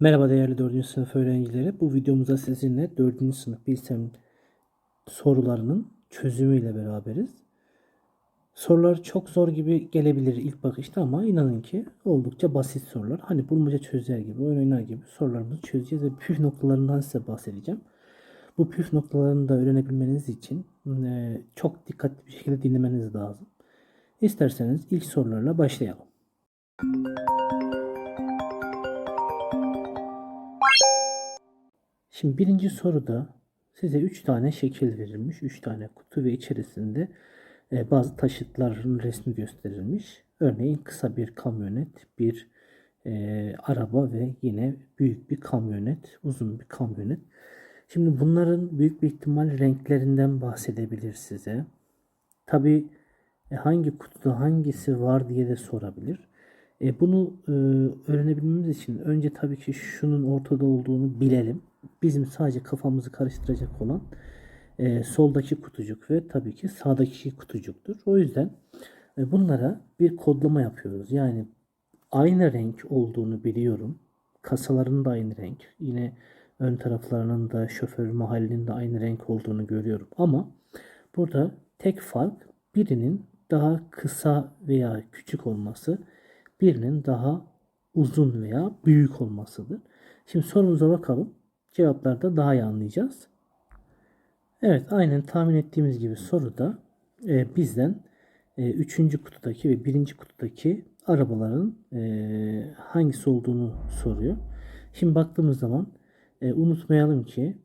Merhaba değerli 4. sınıf öğrencileri. Bu videomuzda sizinle 4. sınıf bilsem sorularının çözümüyle beraberiz. Sorular çok zor gibi gelebilir ilk bakışta ama inanın ki oldukça basit sorular. Hani bulmaca çözer gibi, oyun oynar gibi sorularımızı çözeceğiz ve püf noktalarından size bahsedeceğim. Bu püf noktalarını da öğrenebilmeniz için e, çok dikkatli bir şekilde dinlemeniz lazım. İsterseniz ilk sorularla başlayalım. Şimdi birinci soruda size 3 tane şekil verilmiş. 3 tane kutu ve içerisinde e, bazı taşıtların resmi gösterilmiş. Örneğin kısa bir kamyonet, bir e, araba ve yine büyük bir kamyonet, uzun bir kamyonet. Şimdi bunların büyük bir ihtimal renklerinden bahsedebilir size. Tabi hangi kutuda hangisi var diye de sorabilir. E, bunu e, öğrenebilmemiz için önce tabii ki şunun ortada olduğunu bilelim. Bizim sadece kafamızı karıştıracak olan e, soldaki kutucuk ve tabii ki sağdaki kutucuktur. O yüzden e, bunlara bir kodlama yapıyoruz. Yani aynı renk olduğunu biliyorum. Kasaların da aynı renk. Yine ön taraflarının da şoför mahallinin de aynı renk olduğunu görüyorum. Ama burada tek fark birinin daha kısa veya küçük olması, birinin daha uzun veya büyük olmasıdır. Şimdi sorumuza bakalım. Cevaplarda daha iyi anlayacağız. Evet aynen tahmin ettiğimiz gibi soruda e, bizden e, üçüncü kutudaki ve birinci kutudaki arabaların e, hangisi olduğunu soruyor. Şimdi baktığımız zaman e, unutmayalım ki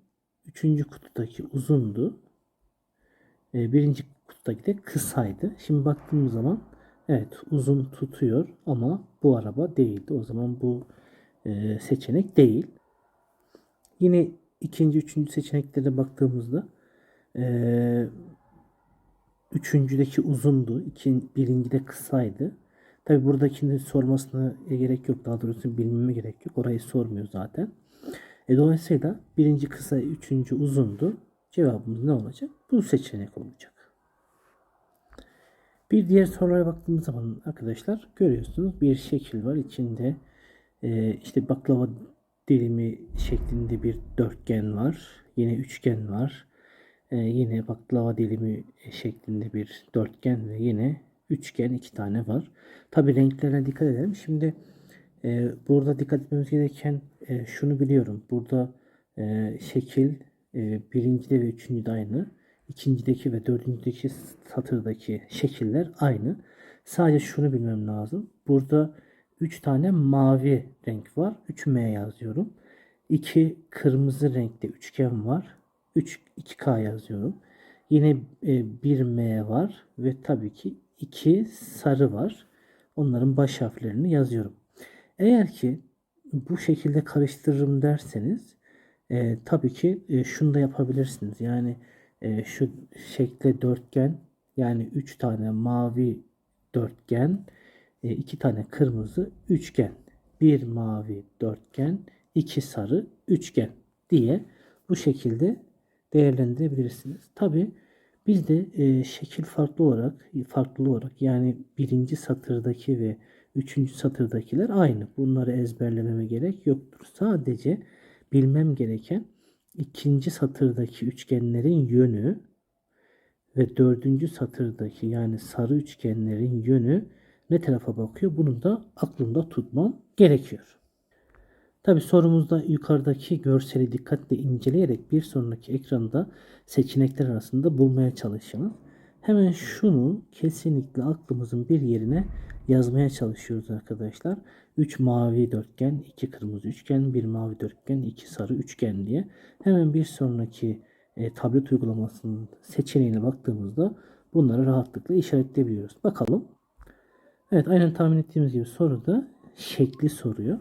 üçüncü kutudaki uzundu. E, birinci kutudaki de kısaydı. Şimdi baktığımız zaman evet uzun tutuyor ama bu araba değildi. O zaman bu e, seçenek değil. Yine ikinci, üçüncü seçeneklere baktığımızda e, üçüncüdeki uzundu. Iki, birinci de kısaydı. Tabi buradakini sormasına gerek yok. Daha doğrusu bilmeme gerek yok. Orayı sormuyor zaten. E, dolayısıyla birinci kısa, üçüncü uzundu. Cevabımız ne olacak? Bu seçenek olacak. Bir diğer sorulara baktığımız zaman arkadaşlar görüyorsunuz bir şekil var. İçinde e, işte baklava dilimi şeklinde bir dörtgen var. Yine üçgen var. E, yine baklava dilimi şeklinde bir dörtgen ve yine üçgen iki tane var. Tabi renklerine dikkat edelim. Şimdi e, burada dikkat etmemiz gereken e, şunu biliyorum. Burada e, şekil e, birincide ve üçüncüde aynı. İkincideki ve dördüncüdeki satırdaki şekiller aynı. Sadece şunu bilmem lazım. Burada 3 tane mavi renk var. 3M yazıyorum. 2 kırmızı renkte üçgen var. 3 2K yazıyorum. Yine e, bir M var ve tabii ki 2 sarı var. Onların baş harflerini yazıyorum. Eğer ki bu şekilde karıştırırım derseniz e, tabii ki e, şunu da yapabilirsiniz. Yani e, şu şekle dörtgen yani 3 tane mavi dörtgen, 2 e, tane kırmızı üçgen, bir mavi dörtgen, iki sarı üçgen diye bu şekilde değerlendirebilirsiniz. Tabi bizde e, şekil farklı olarak farklı olarak yani birinci satırdaki ve üçüncü satırdakiler aynı. Bunları ezberlememe gerek yoktur. Sadece bilmem gereken ikinci satırdaki üçgenlerin yönü ve dördüncü satırdaki yani sarı üçgenlerin yönü ne tarafa bakıyor? Bunu da aklımda tutmam gerekiyor. Tabi sorumuzda yukarıdaki görseli dikkatle inceleyerek bir sonraki ekranda seçenekler arasında bulmaya çalışalım. Hemen şunu kesinlikle aklımızın bir yerine yazmaya çalışıyoruz arkadaşlar. 3 mavi dörtgen, 2 kırmızı üçgen, 1 mavi dörtgen, 2 sarı üçgen diye. Hemen bir sonraki e, tablet uygulamasının seçeneğine baktığımızda bunları rahatlıkla işaretleyebiliyoruz. Bakalım. Evet aynen tahmin ettiğimiz gibi soruda şekli soruyor.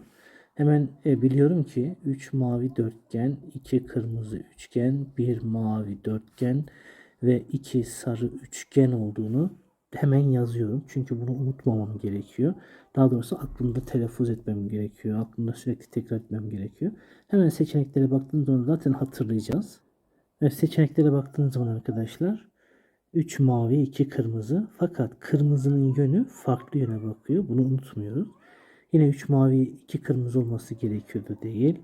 Hemen e, biliyorum ki 3 mavi dörtgen, 2 kırmızı üçgen, 1 mavi dörtgen ve 2 sarı üçgen olduğunu hemen yazıyorum. Çünkü bunu unutmamam gerekiyor. Daha doğrusu aklımda telaffuz etmem gerekiyor. Aklımda sürekli tekrar etmem gerekiyor. Hemen seçeneklere baktığım zaman zaten hatırlayacağız. Evet seçeneklere baktığınız zaman arkadaşlar 3 mavi 2 kırmızı fakat kırmızının yönü farklı yöne bakıyor. Bunu unutmuyoruz. Yine 3 mavi 2 kırmızı olması gerekiyordu değil.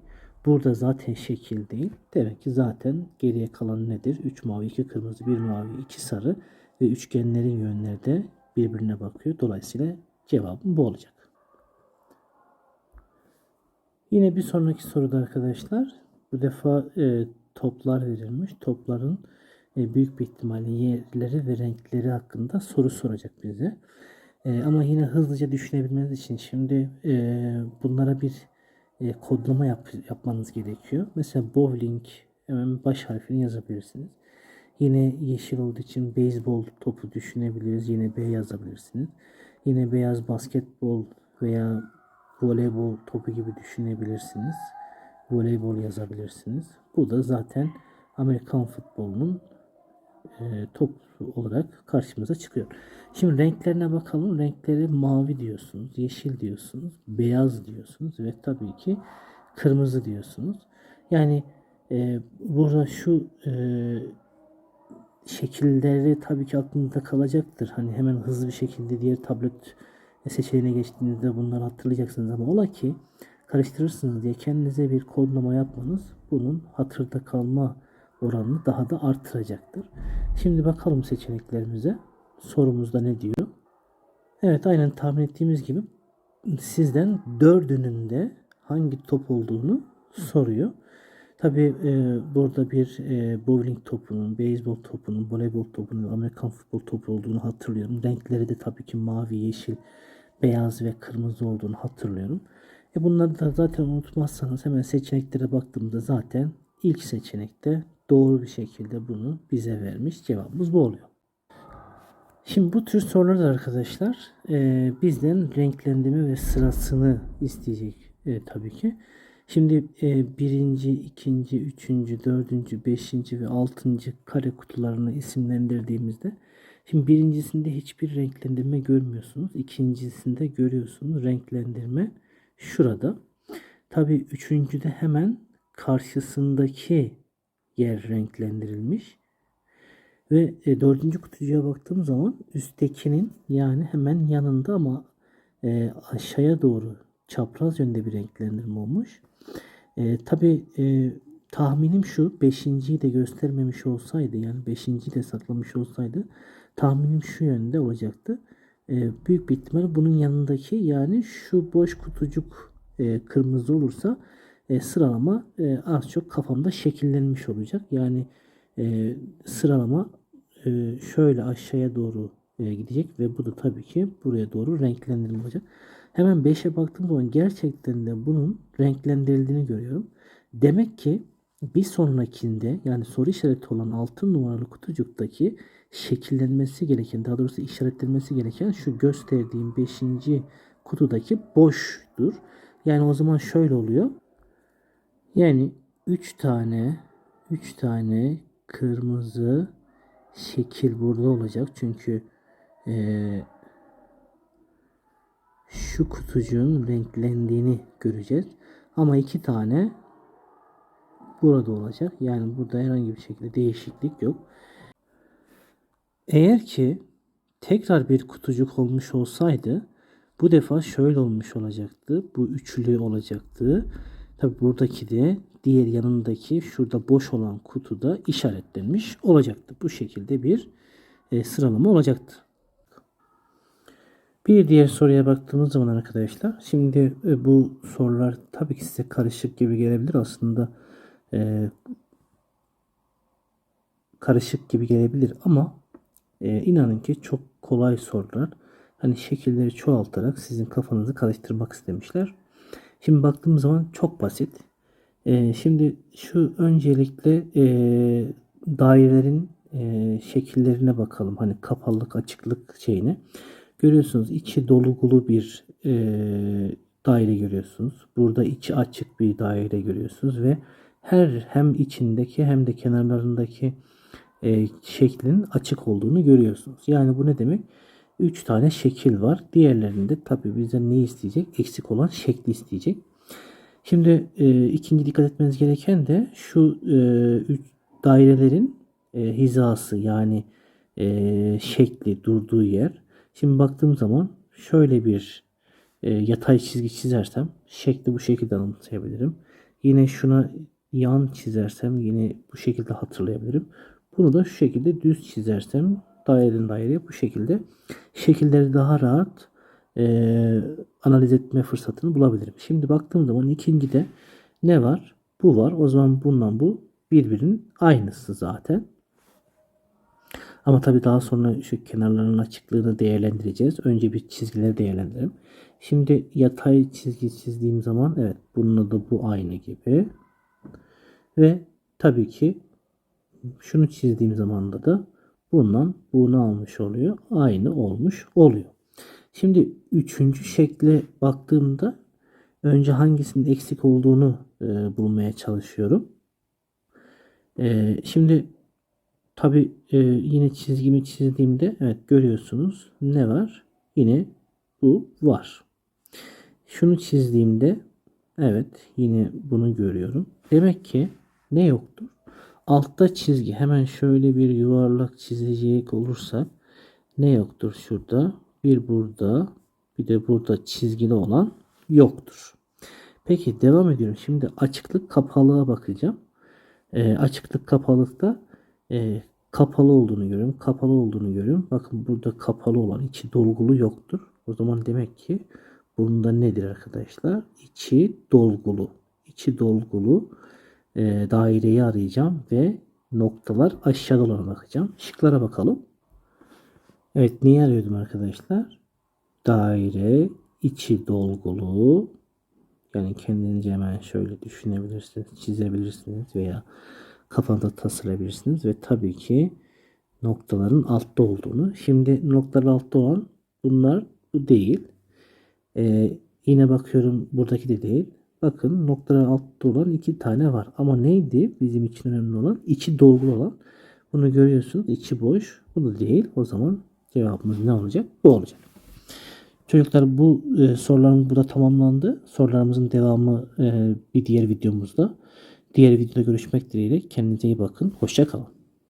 Burada zaten şekil değil. Demek ki zaten geriye kalan nedir? 3 mavi 2 kırmızı 1 mavi 2 sarı ve üçgenlerin yönleri de birbirine bakıyor. Dolayısıyla cevabım bu olacak. Yine bir sonraki soruda arkadaşlar bu defa e, toplar verilmiş. Topların e, büyük bir ihtimalle yerleri ve renkleri hakkında soru soracak bize. E, ama yine hızlıca düşünebilmeniz için şimdi e, bunlara bir kodlama yap, yapmanız gerekiyor. Mesela bowling hemen baş harfini yazabilirsiniz. Yine yeşil olduğu için beyzbol topu düşünebiliriz. Yine B yazabilirsiniz. Yine beyaz basketbol veya voleybol topu gibi düşünebilirsiniz. Voleybol yazabilirsiniz. Bu da zaten Amerikan futbolunun e, top olarak karşımıza çıkıyor. Şimdi renklerine bakalım. Renkleri mavi diyorsunuz, yeşil diyorsunuz, beyaz diyorsunuz ve tabii ki kırmızı diyorsunuz. Yani e, burada şu e, şekilleri tabii ki aklınızda kalacaktır. Hani hemen hızlı bir şekilde diğer tablet seçeneğine geçtiğinizde bunları hatırlayacaksınız ama ola ki karıştırırsınız diye kendinize bir kodlama yapmanız bunun hatırda kalma oranını daha da artıracaktır. Şimdi bakalım seçeneklerimize. Sorumuzda ne diyor? Evet aynen tahmin ettiğimiz gibi sizden dördünün de hangi top olduğunu soruyor. Tabi e, burada bir e, bowling topunun, beyzbol topunun, voleybol topunun, Amerikan futbol topu olduğunu hatırlıyorum. Renkleri de tabii ki mavi, yeşil, beyaz ve kırmızı olduğunu hatırlıyorum. E bunları da zaten unutmazsanız hemen seçeneklere baktığımda zaten ilk seçenekte doğru bir şekilde bunu bize vermiş. Cevabımız bu oluyor. Şimdi bu tür sorularda arkadaşlar e, bizden renklendirme ve sırasını isteyecek e, tabii ki. Şimdi e, birinci, ikinci, üçüncü, dördüncü, beşinci ve altıncı kare kutularını isimlendirdiğimizde şimdi birincisinde hiçbir renklendirme görmüyorsunuz. İkincisinde görüyorsunuz renklendirme şurada. Tabii üçüncüde hemen karşısındaki yer renklendirilmiş. Ve e, dördüncü kutucuğa baktığım zaman üsttekinin yani hemen yanında ama e, aşağıya doğru çapraz yönde bir renklendirme olmuş. E, Tabi e, tahminim şu beşinciyi de göstermemiş olsaydı yani beşinciyi de saklamış olsaydı tahminim şu yönde olacaktı. E, büyük bir ihtimal bunun yanındaki yani şu boş kutucuk e, kırmızı olursa e, sıralama e, az çok kafamda şekillenmiş olacak. Yani e, sıralama e, şöyle aşağıya doğru e, gidecek ve bu da tabii ki buraya doğru renklendirme olacak. Hemen 5'e baktığım zaman gerçekten de bunun renklendirildiğini görüyorum. Demek ki bir sonrakinde yani soru işareti olan 6 numaralı kutucuktaki şekillenmesi gereken daha doğrusu işaretlenmesi gereken şu gösterdiğim 5. kutudaki boştur. Yani o zaman şöyle oluyor. Yani 3 tane 3 tane kırmızı şekil burada olacak. Çünkü ee, şu kutucuğun renklendiğini göreceğiz. Ama iki tane burada olacak. Yani burada herhangi bir şekilde değişiklik yok. Eğer ki tekrar bir kutucuk olmuş olsaydı bu defa şöyle olmuş olacaktı. Bu üçlü olacaktı. Tabi buradaki de diğer yanındaki şurada boş olan kutuda işaretlenmiş olacaktı. Bu şekilde bir e, sıralama olacaktı. Bir diğer soruya baktığımız zaman arkadaşlar şimdi e, bu sorular tabii ki size karışık gibi gelebilir aslında e, karışık gibi gelebilir ama e, inanın ki çok kolay sorular. Hani şekilleri çoğaltarak sizin kafanızı karıştırmak istemişler. Şimdi baktığımız zaman çok basit. E, şimdi şu öncelikle e, dairelerin e, şekillerine bakalım. Hani kapalılık açıklık şeyine. Görüyorsunuz içi dolgulu bir e, daire görüyorsunuz. Burada içi açık bir daire görüyorsunuz ve her hem içindeki hem de kenarlarındaki e, şeklin açık olduğunu görüyorsunuz. Yani bu ne demek? 3 tane şekil var. Diğerlerinde tabi bizden ne isteyecek? Eksik olan şekli isteyecek. Şimdi e, ikinci dikkat etmeniz gereken de şu e, üç dairelerin e, hizası yani e, şekli durduğu yer. Şimdi baktığım zaman şöyle bir e, yatay çizgi çizersem şekli bu şekilde anımsayabilirim. Yine şuna yan çizersem yine bu şekilde hatırlayabilirim. Bunu da şu şekilde düz çizersem daireden daireye bu şekilde şekilleri daha rahat e, analiz etme fırsatını bulabilirim. Şimdi baktığım zaman ikincide ne var? Bu var. O zaman bundan bu birbirinin aynısı zaten. Ama tabii daha sonra şu kenarların açıklığını değerlendireceğiz. Önce bir çizgileri değerlendirelim. Şimdi yatay çizgi çizdiğim zaman evet bununla da bu aynı gibi. Ve tabii ki şunu çizdiğim zaman da bundan bunu almış oluyor. Aynı olmuş oluyor. Şimdi üçüncü şekle baktığımda önce hangisinin eksik olduğunu e, bulmaya çalışıyorum. E, şimdi tabi yine çizgimi çizdiğimde evet görüyorsunuz ne var? Yine bu var. Şunu çizdiğimde evet yine bunu görüyorum. Demek ki ne yoktur? Altta çizgi hemen şöyle bir yuvarlak çizecek olursak ne yoktur şurada? Bir burada bir de burada çizgili olan yoktur. Peki devam ediyorum. Şimdi açıklık kapalığa bakacağım. E, açıklık kapalıkta e, kapalı olduğunu görüyorum. Kapalı olduğunu görüyorum. Bakın burada kapalı olan içi dolgulu yoktur. O zaman demek ki bunda nedir arkadaşlar? İçi dolgulu. İçi dolgulu e, daireyi arayacağım ve noktalar aşağıda olana bakacağım. Şıklara bakalım. Evet neyi arıyordum arkadaşlar? Daire içi dolgulu yani kendinize hemen şöyle düşünebilirsiniz, çizebilirsiniz veya kafanda tasarlayabilirsiniz ve tabii ki noktaların altta olduğunu. Şimdi noktalar altta olan bunlar bu değil. Ee, yine bakıyorum buradaki de değil. Bakın noktalar altta olan iki tane var. Ama neydi bizim için önemli olan? İçi dolgulu olan. Bunu görüyorsunuz. içi boş. Bu da değil. O zaman cevabımız ne olacak? Bu olacak. Çocuklar bu e, sorularımız burada tamamlandı. Sorularımızın devamı e, bir diğer videomuzda. Diğer videoda görüşmek dileğiyle. Kendinize iyi bakın. Hoşça kalın.